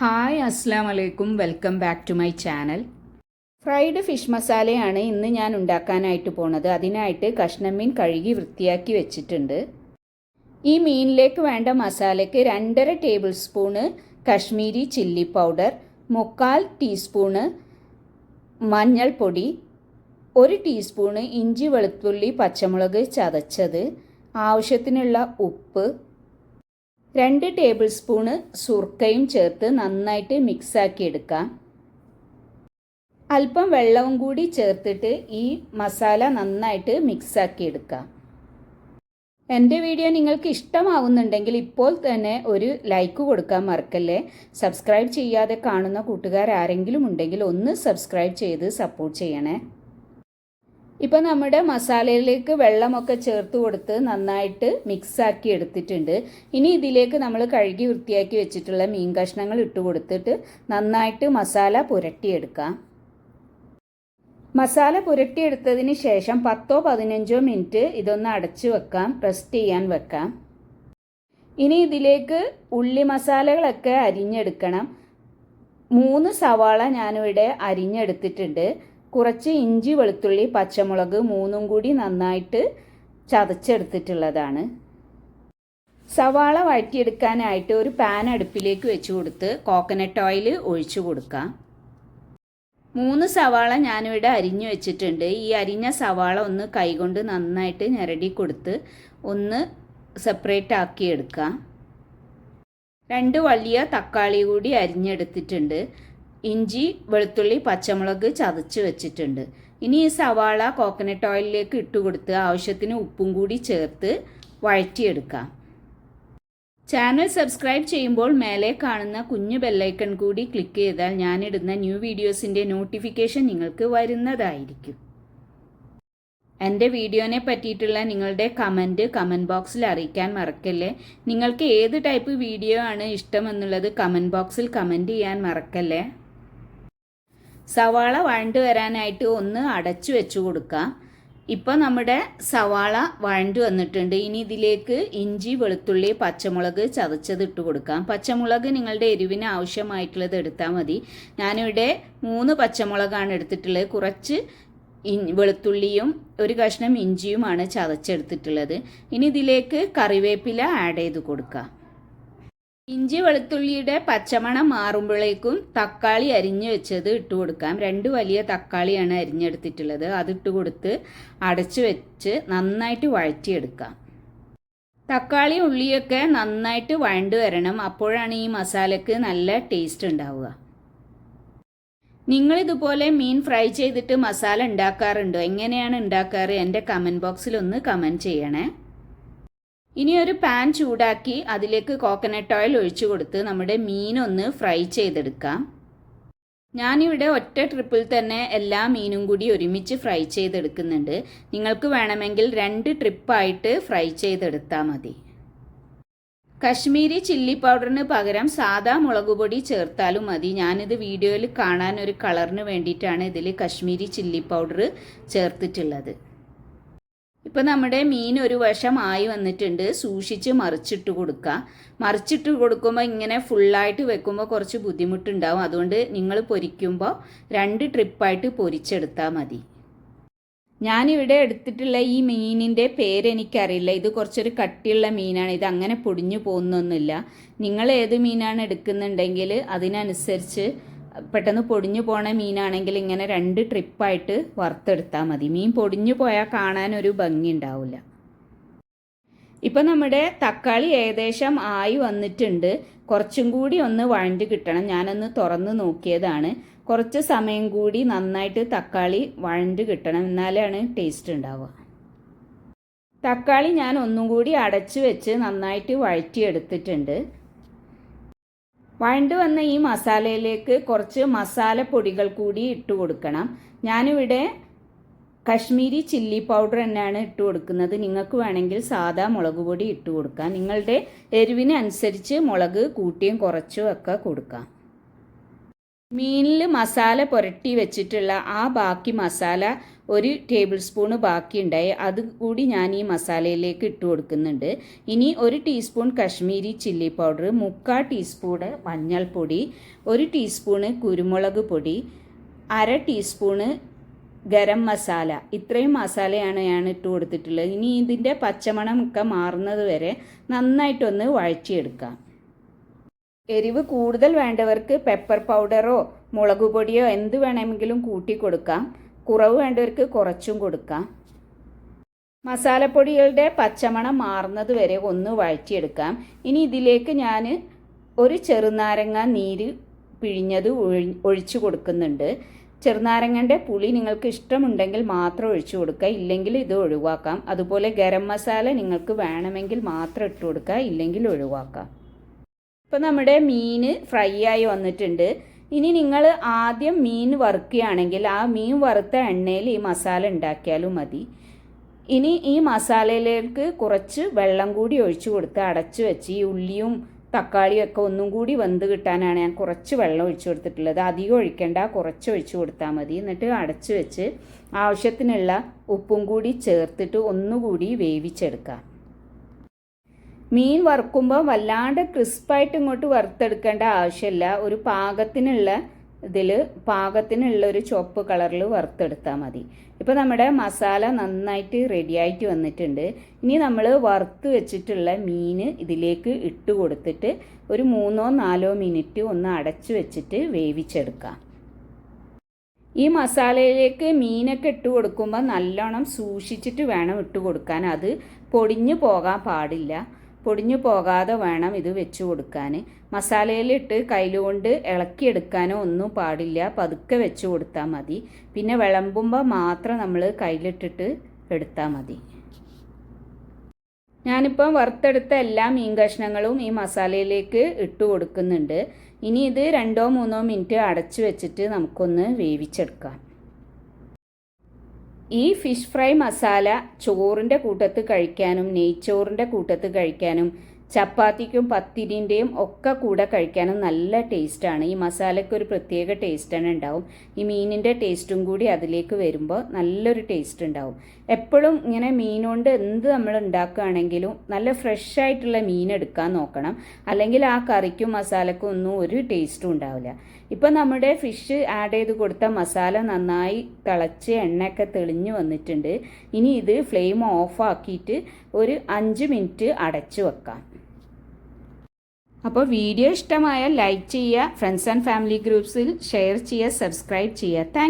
Hi അസ്സാം വലൈക്കും welcome back to my channel. Fried fish മസാലയാണ് ഇന്ന് ഞാൻ ഉണ്ടാക്കാനായിട്ട് പോണത്. അതിനായിട്ട് കഷ്ണം മീൻ കഴുകി വൃത്തിയാക്കി വെച്ചിട്ടുണ്ട്. ഈ മീനിലേക്ക് വേണ്ട മസാലയ്ക്ക് രണ്ടര tablespoon Kashmiri chilli powder മുക്കാൽ ടീസ്പൂണ് മഞ്ഞൾപ്പൊടി ഒരു ടീസ്പൂണ് ഇഞ്ചി വെളുത്തുള്ളി പച്ചമുളക് ചതച്ചത് ആവശ്യത്തിനുള്ള ഉപ്പ് രണ്ട് ടേബിൾ സ്പൂണ് സുർക്കയും ചേർത്ത് നന്നായിട്ട് മിക്സാക്കി എടുക്കാം. അല്പം വെള്ളവും കൂടി ചേർത്തിട്ട് ഈ മസാല നന്നായിട്ട് മിക്സാക്കി എടുക്കാം. എന്റെ വീഡിയോ നിങ്ങൾക്ക് ഇഷ്ടമാവുന്നുണ്ടെങ്കിൽ ഇപ്പോൾ തന്നെ ഒരു ലൈക്ക് കൊടുക്കാൻ മറക്കല്ലേ? സബ്സ്ക്രൈബ് ചെയ്യാതെ കാണുന്ന കൂട്ടുകാർ ആരെങ്കിലും ഉണ്ടെങ്കിൽ ഒന്ന് സബ്സ്ക്രൈബ് ചെയ്ത് സപ്പോർട്ട് ചെയ്യണേ. ഇപ്പോൾ നമ്മുടെ മസാലയിലേക്ക് വെള്ളമൊക്കെ ചേർത്ത് കൊടുത്ത് നന്നായിട്ട് മിക്സാക്കി എടുത്തിട്ടുണ്ട്. ഇനി ഇതിലേക്ക് നമ്മൾ കഴുകി വൃത്തിയാക്കി വെച്ചിട്ടുള്ള മീൻ കഷ്ണങ്ങൾ ഇട്ട് കൊടുത്തിട്ട് നന്നായിട്ട് മസാല പുരട്ടിയെടുക്കാം. മസാല പുരട്ടിയെടുത്തതിന് ശേഷം പത്തോ പതിനഞ്ചോ മിനിറ്റ് ഇതൊന്ന് അടച്ചു വെക്കാം റെസ്റ്റ് ചെയ്യാൻ വെക്കാം. ഇനി ഇതിലേക്ക് ഉള്ളി മസാലകളൊക്കെ അരിഞ്ഞെടുക്കണം. മൂന്ന് സവാള ഞാനിവിടെ അരിഞ്ഞെടുത്തിട്ടുണ്ട്. കുറച്ച് ഇഞ്ചി വെളുത്തുള്ളി പച്ചമുളക് മൂന്നും കൂടി നന്നായിട്ട് ചതച്ചെടുത്തിട്ടുള്ളതാണ്. സവാള വഴറ്റിയെടുക്കാനായിട്ട് ഒരു പാൻ അടുപ്പിലേക്ക് വെച്ച് കൊടുത്ത് കോക്കനട്ട് ഓയിൽ ഒഴിച്ചു കൊടുക്കാം. മൂന്ന് സവാള ഞാനിവിടെ അരിഞ്ഞു വെച്ചിട്ടുണ്ട്. ഈ അരിഞ്ഞ സവാള ഒന്ന് കൈകൊണ്ട് നന്നായിട്ട് ഞരടി കൊടുത്ത് ഒന്ന് സെപ്പറേറ്റ് ആക്കി എടുക്കാം. രണ്ട് വലിയ തക്കാളി കൂടി അരിഞ്ഞെടുത്തിട്ടുണ്ട്. ഇഞ്ചി വെളുത്തുള്ളി പച്ചമുളക് ചതച്ച് വെച്ചിട്ടുണ്ട്. ഇനി ഈ സവാള കോക്കനട്ട് ഓയിലിലേക്ക് ഇട്ട് കൊടുത്ത് ആവശ്യത്തിന് ഉപ്പും കൂടി ചേർത്ത് വഴറ്റിയെടുക്കാം. ചാനൽ സബ്സ്ക്രൈബ് ചെയ്യുമ്പോൾ മേലെ കാണുന്ന കുഞ്ഞു ബെല്ലൈക്കൺ കൂടി ക്ലിക്ക് ചെയ്താൽ ഞാനിടുന്ന ന്യൂ വീഡിയോസിന്റെ നോട്ടിഫിക്കേഷൻ നിങ്ങൾക്ക് വരുന്നതായിരിക്കും. എന്റെ വീഡിയോനെ പറ്റിയിട്ടുള്ള നിങ്ങളുടെ കമന്റ് കമന്റ് ബോക്സിൽ അറിയിക്കാൻ മറക്കല്ലേ? നിങ്ങൾക്ക് ഏത് ടൈപ്പ് വീഡിയോ ആണ് ഇഷ്ടമെന്നുള്ളത് കമന്റ് ബോക്സിൽ കമന്റ് ചെയ്യാൻ മറക്കല്ലേ? സവാള വഴണ്ടു വരാനായിട്ട് ഒന്ന് അടച്ചു വെച്ചു കൊടുക്കാം. ഇപ്പോൾ നമ്മുടെ സവാള വഴണ്ടു വന്നിട്ടുണ്ട്. ഇനി ഇതിലേക്ക് ഇഞ്ചി വെളുത്തുള്ളി പച്ചമുളക് ചതച്ചത് ഇട്ട് കൊടുക്കാം. പച്ചമുളക് നിങ്ങളുടെ എരിവിന് ആവശ്യമായിട്ടുള്ളത് എടുത്താൽ മതി. ഞാനിവിടെ മൂന്ന് പച്ചമുളകാണ് എടുത്തിട്ടുള്ളത്. കുറച്ച് വെളുത്തുള്ളിയും ഒരു കഷ്ണം ഇഞ്ചിയുമാണ് ചതച്ചെടുത്തിട്ടുള്ളത്. ഇനി ഇതിലേക്ക് കറിവേപ്പില ആഡ് ചെയ്ത് കൊടുക്കാം. ഇഞ്ചി വെളുത്തുള്ളിയുടെ പച്ചമണം മാറുമ്പോഴേക്കും തക്കാളി അരിഞ്ഞു വെച്ചത് ഇട്ട് കൊടുക്കാം. രണ്ട് വലിയ തക്കാളിയാണ് അരിഞ്ഞെടുത്തിട്ടുള്ളത്. അതിട്ട് കൊടുത്ത് അടച്ചു വെച്ച് നന്നായിട്ട് വഴറ്റിയെടുക്കാം. തക്കാളി ഉള്ളിയൊക്കെ നന്നായിട്ട് വഴണ്ടു വരണം. അപ്പോഴാണ് ഈ മസാലക്ക് നല്ല ടേസ്റ്റ് ഉണ്ടാവുക. നിങ്ങളിതുപോലെ മീൻ ഫ്രൈ ചെയ്തിട്ട് മസാല ഉണ്ടാക്കാറുണ്ടോ? എങ്ങനെയാണ് ഉണ്ടാക്കാറ്? എന്റെ കമന്റ് ബോക്സിൽ ഒന്ന് കമന്റ് ചെയ്യണേ. ഇനി ഒരു പാൻ ചൂടാക്കി അതിലേക്ക് കോക്കനട്ട് ഓയിൽ ഒഴിച്ചു കൊടുത്ത് നമ്മുടെ മീനൊന്ന് ഫ്രൈ ചെയ്തെടുക്കാം. ഞാനിവിടെ ഒറ്റ ട്രിപ്പിൽ തന്നെ എല്ലാ മീനും കൂടി ഒരുമിച്ച് ഫ്രൈ ചെയ്തെടുക്കുന്നുണ്ട്. നിങ്ങൾക്ക് വേണമെങ്കിൽ രണ്ട് ട്രിപ്പായിട്ട് ഫ്രൈ ചെയ്തെടുത്താൽ മതി. കശ്മീരി ചില്ലി പൗഡറിന് പകരം സാദാ മുളക് പൊടി ചേർത്താലും മതി. ഞാനിത് വീഡിയോയിൽ കാണാൻ ഒരു കളറിന് വേണ്ടിയിട്ടാണ് ഇതിൽ കശ്മീരി ചില്ലി പൗഡർ ചേർത്തിട്ടുള്ളത്. ഇപ്പം നമ്മുടെ മീൻ ഒരു വശം ആയി വന്നിട്ടുണ്ട്. സൂക്ഷിച്ച് മറിച്ചിട്ട് കൊടുക്കുക. മറിച്ചിട്ട് കൊടുക്കുമ്പോൾ ഇങ്ങനെ ഫുള്ളായിട്ട് വെക്കുമ്പോൾ കുറച്ച് ബുദ്ധിമുട്ടുണ്ടാവും. അതുകൊണ്ട് നിങ്ങൾ പൊരിക്കുമ്പോൾ രണ്ട് ട്രിപ്പായിട്ട് പൊരിച്ചെടുത്താൽ മതി. ഞാനിവിടെ എടുത്തിട്ടുള്ള ഈ മീനിന്റെ പേരെനിക്കറിയില്ല ഇത് കുറച്ചൊരു കട്ടിയുള്ള മീനാണ്. ഇത് അങ്ങനെ പൊടിഞ്ഞു പോകുന്നൊന്നുമില്ല. നിങ്ങൾ ഏത് മീനാണ് എടുക്കുന്നുണ്ടെങ്കിൽ അതിനനുസരിച്ച് പെട്ടെന്ന് പൊടിഞ്ഞു പോണ മീനാണെങ്കിൽ ഇങ്ങനെ രണ്ട് ട്രിപ്പായിട്ട് വറുത്തെടുത്താൽ മതി. മീൻ പൊടിഞ്ഞു പോയാൽ കാണാൻ ഒരു ഭംഗി ഉണ്ടാവില്ല ഇപ്പം നമ്മുടെ തക്കാളി ഏകദേശം ആയി വന്നിട്ടുണ്ട്. കുറച്ചും കൂടി ഒന്ന് വഴണ്ട് കിട്ടണം. ഞാനൊന്ന് തുറന്ന് നോക്കിയതാണ്. കുറച്ച് സമയം കൂടി നന്നായിട്ട് തക്കാളി വഴണ്ട് കിട്ടണം. എന്നാലാണ് ടേസ്റ്റ് ഉണ്ടാവുക. തക്കാളി ഞാൻ ഒന്നും കൂടി അടച്ചു വെച്ച് നന്നായിട്ട് വഴറ്റിയെടുത്തിട്ടുണ്ട്. വഴണ്ട് വന്ന ഈ മസാലയിലേക്ക് കുറച്ച് മസാലപ്പൊടികൾ കൂടി ഇട്ട് കൊടുക്കണം. ഞാനിവിടെ കശ്മീരി ചില്ലി പൗഡർ തന്നെയാണ് ഇട്ട് കൊടുക്കുന്നത്. നിങ്ങൾക്ക് വേണമെങ്കിൽ സാധാ മുളക് പൊടി ഇട്ട് കൊടുക്കാം. നിങ്ങളുടെ എരിവിനനുസരിച്ച് മുളക് കൂട്ടിയും കുറച്ചും ഒക്കെ കൊടുക്കാം. മീനിൽ മസാല പുരട്ടി വെച്ചിട്ടുള്ള ആ ബാക്കി മസാല ഒരു ടേബിൾ സ്പൂണ് ബാക്കിയുണ്ടായി. അത് കൂടി ഞാൻ ഈ മസാലയിലേക്ക് ഇട്ട് കൊടുക്കുന്നുണ്ട്. ഇനി ഒരു ടീസ്പൂൺ കശ്മീരി ചില്ലി പൗഡർ മുക്കാൽ ടീസ്പൂണ് മഞ്ഞൾപ്പൊടി ഒരു ടീസ്പൂണ് കുരുമുളക് പൊടി അര ടീസ്പൂണ് ഗരം മസാല. ഇത്രയും മസാലയാണ് ഞാൻ ഇട്ട് കൊടുത്തിട്ടുള്ളത്. ഇനി ഇതിന്റെ പച്ചമണം ഒക്കെ മാറുന്നത് വരെ നന്നായിട്ടൊന്ന് വഴറ്റിയെടുക്കാം. എരിവ് കൂടുതൽ വേണ്ടവർക്ക് പെപ്പർ പൗഡറോ മുളക് പൊടിയോ എന്ത് വേണമെങ്കിലും കൂട്ടി കൊടുക്കാം. കുറവ് വേണ്ടവർക്ക് കുറച്ചും കൊടുക്കാം. മസാലപ്പൊടികളുടെ പച്ചമണം മാറുന്നത് വരെ ഒന്ന് വഴറ്റിയെടുക്കാം. ഇനി ഇതിലേക്ക് ഞാൻ ഒരു ചെറുനാരങ്ങ നീര് പിഴിഞ്ഞത് ഒഴി ഒഴിച്ചു കൊടുക്കുന്നുണ്ട്. ചെറുനാരങ്ങന്റെ പുളി നിങ്ങൾക്ക് ഇഷ്ടമുണ്ടെങ്കിൽ മാത്രം ഒഴിച്ചു കൊടുക്കുക. ഇല്ലെങ്കിൽ ഇത് ഒഴിവാക്കാം. അതുപോലെ ഗരം മസാല നിങ്ങൾക്ക് വേണമെങ്കിൽ മാത്രം ഇട്ട് കൊടുക്കുക. ഇല്ലെങ്കിൽ ഒഴിവാക്കാം. ഇപ്പോൾ നമ്മുടെ മീൻ ഫ്രൈ ആയി വന്നിട്ടുണ്ട്. ഇനി നിങ്ങൾ ആദ്യം മീൻ വറുക്കുകയാണെങ്കിൽ ആ മീൻ വറുത്ത എണ്ണയിൽ ഈ മസാല ഉണ്ടാക്കിയാലും മതി. ഇനി ഈ മസാലയിലേക്ക് കുറച്ച് വെള്ളം കൂടി ഒഴിച്ചു കൊടുത്ത് അടച്ചു വെച്ച് ഈ ഉള്ളിയും തക്കാളിയും ഒക്കെ ഒന്നും കൂടി വെന്ത് കിട്ടാനാണ് ഞാൻ കുറച്ച് വെള്ളം ഒഴിച്ചു കൊടുത്തിട്ടുള്ളത്. അധികം ഒഴിക്കേണ്ട കുറച്ച് ഒഴിച്ചു കൊടുത്താൽ മതി. എന്നിട്ട് അടച്ചു വെച്ച് ആവശ്യത്തിനുള്ള ഉപ്പും കൂടി ചേർത്തിട്ട് ഒന്നുകൂടി വേവിച്ചെടുക്കാം മീൻ വറുക്കുമ്പോൾ വല്ലാണ്ട് ക്രിസ്പായിട്ട് ഇങ്ങോട്ട് വറുത്തെടുക്കേണ്ട ആവശ്യമില്ല. ഒരു പാകത്തിനുള്ള ഇതിൽ പാകത്തിനുള്ള ഒരു ചുവപ്പ് കളറിൽ വറുത്തെടുത്താൽ മതി. ഇപ്പോൾ നമ്മുടെ മസാല നന്നായിട്ട് റെഡിയായിട്ട് വന്നിട്ടുണ്ട്. ഇനി നമ്മൾ വറുത്ത് വെച്ചിട്ടുള്ള മീൻ ഇതിലേക്ക് ഇട്ട് കൊടുത്തിട്ട് ഒരു മൂന്നോ നാലോ മിനിറ്റ് ഒന്ന് അടച്ചു വെച്ചിട്ട് വേവിച്ചെടുക്കാം. ഈ മസാലയിലേക്ക് മീനൊക്കെ ഇട്ട് കൊടുക്കുമ്പോൾ നല്ലോണം സൂക്ഷിച്ചിട്ട് വേണം ഇട്ട് കൊടുക്കാൻ. അത് പൊടിഞ്ഞു പോകാൻ പാടില്ല. പൊടിഞ്ഞു പോകാതെ വേണം ഇത് വെച്ച് കൊടുക്കാൻ. മസാലയിലിട്ട് കയ്യിലുകൊണ്ട് ഇളക്കിയെടുക്കാനോ ഒന്നും പാടില്ല. പതുക്കെ വെച്ച് കൊടുത്താൽ മതി. പിന്നെ വിളമ്പുമ്പോൾ മാത്രം നമ്മൾ കയ്യിലിട്ടിട്ട് എടുത്താൽ മതി. ഞാനിപ്പം വറുത്തെടുത്ത എല്ലാ മീൻ കഷ്ണങ്ങളും ഈ മസാലയിലേക്ക് ഇട്ട് കൊടുക്കുന്നുണ്ട്. ഇനി ഇത് രണ്ടോ മൂന്നോ മിനിറ്റ് അടച്ചു വെച്ചിട്ട് നമുക്കൊന്ന് വേവിച്ചെടുക്കാം. ഈ ഫിഷ് ഫ്രൈ മസാല ചോറിന്റെ കൂട്ടത്ത് കഴിക്കാനും നെയ്ച്ചോറിന്റെ കൂട്ടത്ത് കഴിക്കാനും ചപ്പാത്തിക്കും പത്തിരിന്റെയും ഒക്കെ കൂടെ കഴിക്കാനും നല്ല ടേസ്റ്റാണ് ഈ മസാലയ്ക്ക് ഒരു പ്രത്യേക ടേസ്റ്റാണ് ഉണ്ടാവും. ഈ മീനിന്റെ ടേസ്റ്റും കൂടി അതിലേക്ക് വരുമ്പോൾ നല്ലൊരു ടേസ്റ്റ് ഉണ്ടാവും. എപ്പോഴും ഇങ്ങനെ മീനുകൊണ്ട് എന്ത് നമ്മൾ ഉണ്ടാക്കുകയാണെങ്കിലും നല്ല ഫ്രഷ് ആയിട്ടുള്ള മീൻ എടുക്കാൻ നോക്കണം. അല്ലെങ്കിൽ ആ കറിക്കും മസാലക്കും ഒന്നും ഒരു ടേസ്റ്റും ഉണ്ടാവില്ല. ഇപ്പം നമ്മുടെ ഫിഷ് ആഡ് ചെയ്ത് കൊടുത്ത മസാല നന്നായി തിളച്ച് എണ്ണയൊക്കെ തെളിഞ്ഞു വന്നിട്ടുണ്ട്. ഇനി ഇത് ഫ്ലെയിം ഓഫാക്കിയിട്ട് ഒരു അഞ്ച് മിനിറ്റ് അടച്ചു വെക്കാം. അപ്പോൾ വീഡിയോ ഇഷ്ടമായാൽ ലൈക്ക് ചെയ്യുക ഫ്രണ്ട്സ് ആൻഡ് ഫാമിലി ഗ്രൂപ്പ്സിൽ ഷെയർ ചെയ്യുക സബ്സ്ക്രൈബ് ചെയ്യുക. താങ്ക്